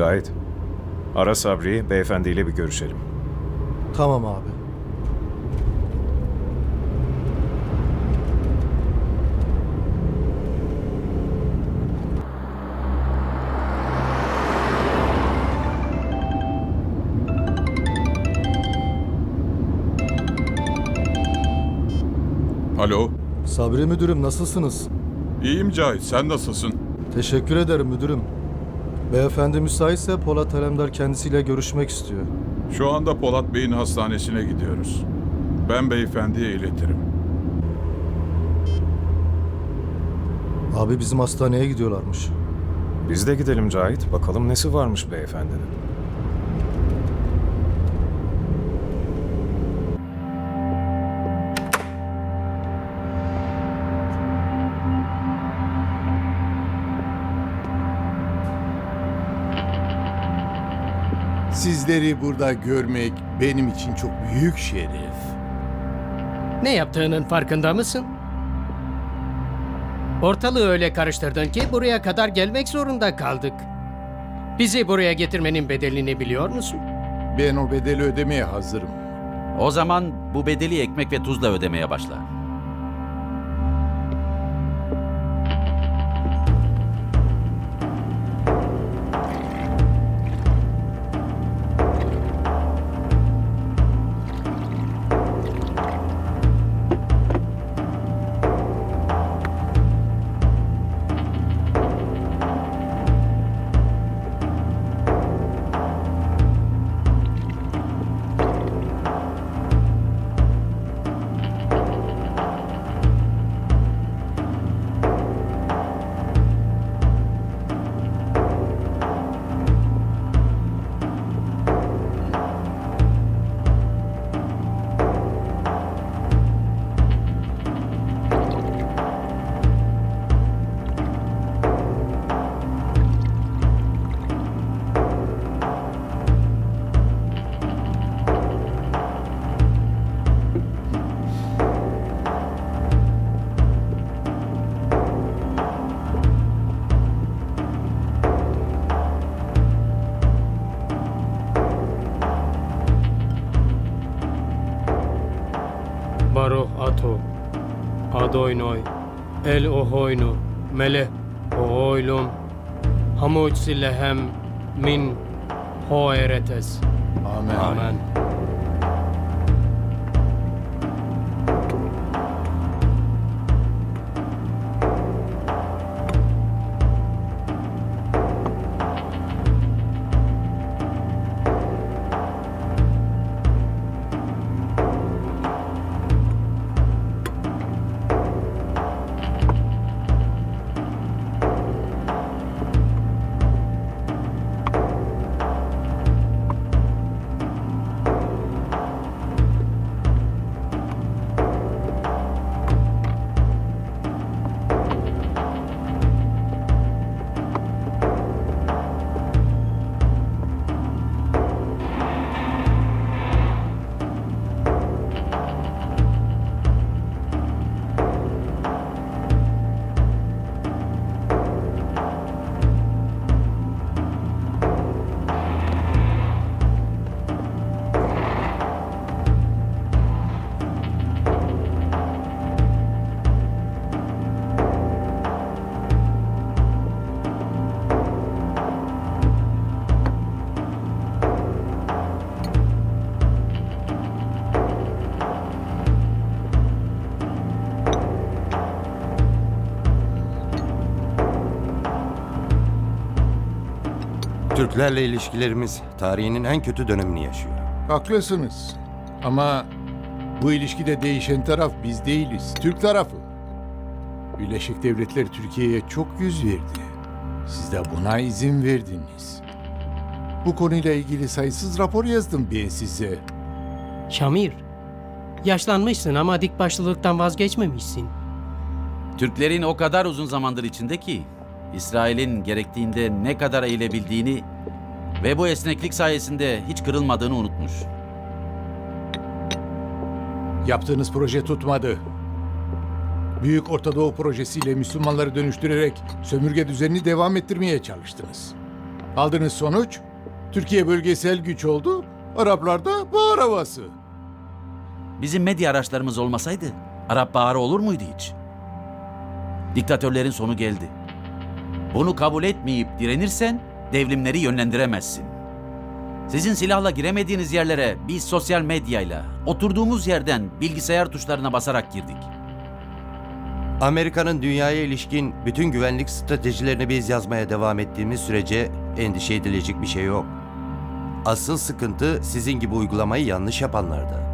Cahit, ara Sabri'yi beyefendiyle bir görüşelim. Tamam abi. Alo, Sabri müdürüm nasılsınız? iyiyim Cahit, sen nasılsın? Teşekkür ederim müdürüm. Beyefendi müsaitse Polat Alemdar kendisiyle görüşmek istiyor. Şu anda Polat Bey'in hastanesine gidiyoruz. Ben beyefendiye iletirim. Abi bizim hastaneye gidiyorlarmış. Biz de gidelim Cahit, bakalım nesi varmış beyefendinin. Sizleri burada görmek benim için çok büyük şeref. Ne yaptığının farkında mısın? Ortalığı öyle karıştırdın ki buraya kadar gelmek zorunda kaldık. Bizi buraya getirmenin bedelini biliyor musun? Ben o bedeli ödemeye hazırım. O zaman bu bedeli ekmek ve tuzla ödemeye başla. Ato, adoynoy, el ohoynu, mele ohoylum, hamuç silehem min hoeretes. Amen. Amen. Türklerle ilişkilerimiz tarihinin en kötü dönemini yaşıyor. Haklısınız. Ama bu ilişkide değişen taraf biz değiliz. Türk tarafı. Birleşik Devletler Türkiye'ye çok yüz verdi. Siz de buna izin verdiniz. Bu konuyla ilgili sayısız rapor yazdım ben size. Şamir, yaşlanmışsın ama dik başlılıktan vazgeçmemişsin. Türklerin o kadar uzun zamandır içinde ki İsrail'in gerektiğinde ne kadar eğilebildiğini ve bu esneklik sayesinde hiç kırılmadığını unutmuş. Yaptığınız proje tutmadı. Büyük Orta Doğu projesiyle Müslümanları dönüştürerek sömürge düzenini devam ettirmeye çalıştınız. Aldığınız sonuç Türkiye bölgesel güç oldu. Araplar da bağır havası. Bizim medya araçlarımız olmasaydı Arap Baharı olur muydu hiç? Diktatörlerin sonu geldi. Bunu kabul etmeyip direnirsen devrimleri yönlendiremezsin. Sizin silahla giremediğiniz yerlere biz sosyal medyayla oturduğumuz yerden bilgisayar tuşlarına basarak girdik. Amerika'nın dünyaya ilişkin bütün güvenlik stratejilerini biz yazmaya devam ettiğimiz sürece endişe edilecek bir şey yok. Asıl sıkıntı sizin gibi uygulamayı yanlış yapanlarda.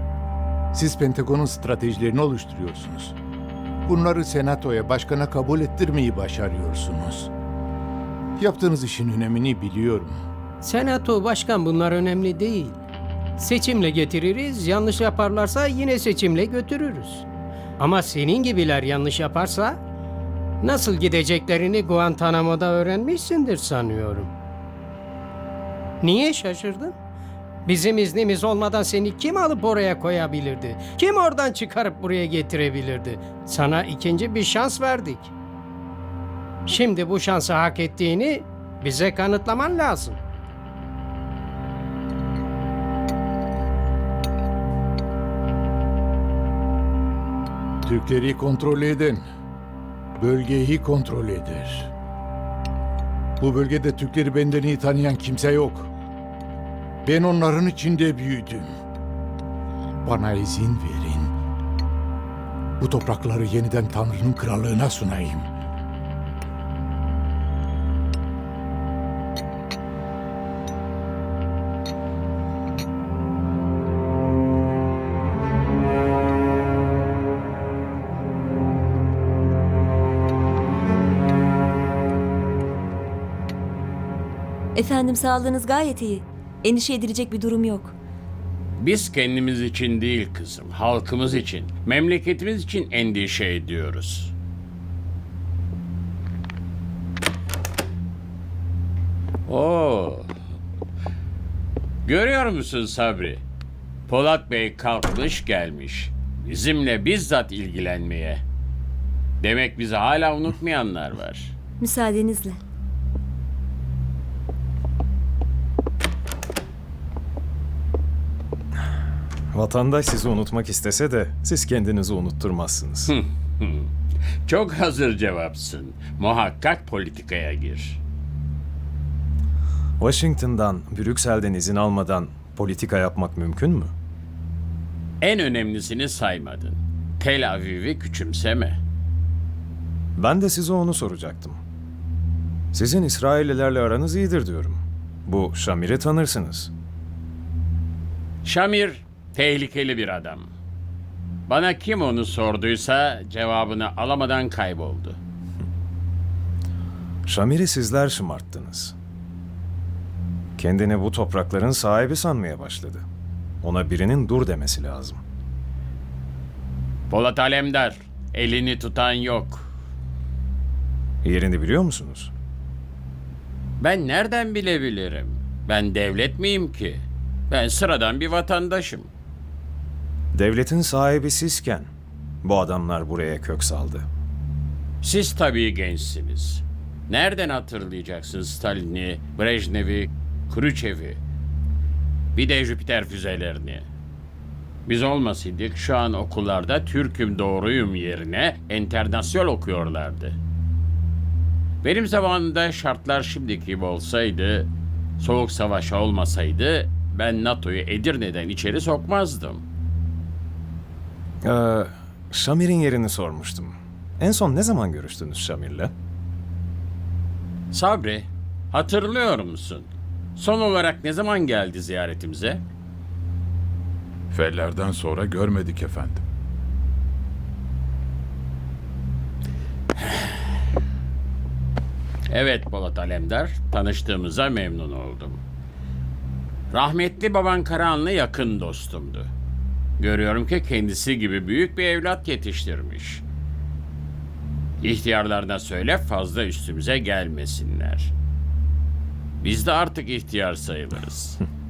Siz Pentagon'un stratejilerini oluşturuyorsunuz. Bunları senatoya, başkana kabul ettirmeyi başarıyorsunuz. Yaptığınız işin önemini biliyorum. Senato başkan bunlar önemli değil. Seçimle getiririz, yanlış yaparlarsa yine seçimle götürürüz. Ama senin gibiler yanlış yaparsa nasıl gideceklerini Guantanamo'da öğrenmişsindir sanıyorum. Niye şaşırdın? Bizim iznimiz olmadan seni kim alıp oraya koyabilirdi? Kim oradan çıkarıp buraya getirebilirdi? Sana ikinci bir şans verdik. Şimdi bu şansı hak ettiğini bize kanıtlaman lazım. Türkleri kontrol eden, bölgeyi kontrol eder. Bu bölgede Türkleri benden iyi tanıyan kimse yok. Ben onların içinde büyüdüm. Bana izin verin. Bu toprakları yeniden Tanrı'nın krallığına sunayım. Efendim sağlığınız gayet iyi. Endişe edilecek bir durum yok. Biz kendimiz için değil kızım, halkımız için, memleketimiz için endişe ediyoruz. Oo. Görüyor musun Sabri? Polat Bey kalkmış gelmiş. Bizimle bizzat ilgilenmeye. Demek bizi hala unutmayanlar var. Müsaadenizle. Vatandaş sizi unutmak istese de siz kendinizi unutturmazsınız. Çok hazır cevapsın. Muhakkak politikaya gir. Washington'dan, Brüksel'den izin almadan politika yapmak mümkün mü? En önemlisini saymadın. Tel Aviv'i küçümseme. Ben de size onu soracaktım. Sizin İsraillilerle aranız iyidir diyorum. Bu Şamir'i tanırsınız. Şamir tehlikeli bir adam. Bana kim onu sorduysa cevabını alamadan kayboldu. Şamir'i sizler şımarttınız. Kendini bu toprakların sahibi sanmaya başladı. Ona birinin dur demesi lazım. Polat Alemdar, elini tutan yok. Yerini biliyor musunuz? Ben nereden bilebilirim? Ben devlet miyim ki? Ben sıradan bir vatandaşım. Devletin sahibi sizken bu adamlar buraya kök saldı. Siz tabii gençsiniz. Nereden hatırlayacaksın Stalin'i, Brejnev'i, Khrushchev'i? Bir de Jüpiter füzelerini. Biz olmasaydık şu an okullarda Türk'üm doğruyum yerine enternasyonel okuyorlardı. Benim zamanımda şartlar şimdiki gibi olsaydı, soğuk savaş olmasaydı ben NATO'yu Edirne'den içeri sokmazdım. Ee, Şamir'in yerini sormuştum. En son ne zaman görüştünüz Şamir'le? Sabri, hatırlıyor musun? Son olarak ne zaman geldi ziyaretimize? Fellerden sonra görmedik efendim. Evet Polat Alemdar, tanıştığımıza memnun oldum. Rahmetli baban Karahanlı yakın dostumdu. Görüyorum ki kendisi gibi büyük bir evlat yetiştirmiş. İhtiyarlarına söyle fazla üstümüze gelmesinler. Biz de artık ihtiyar sayılırız.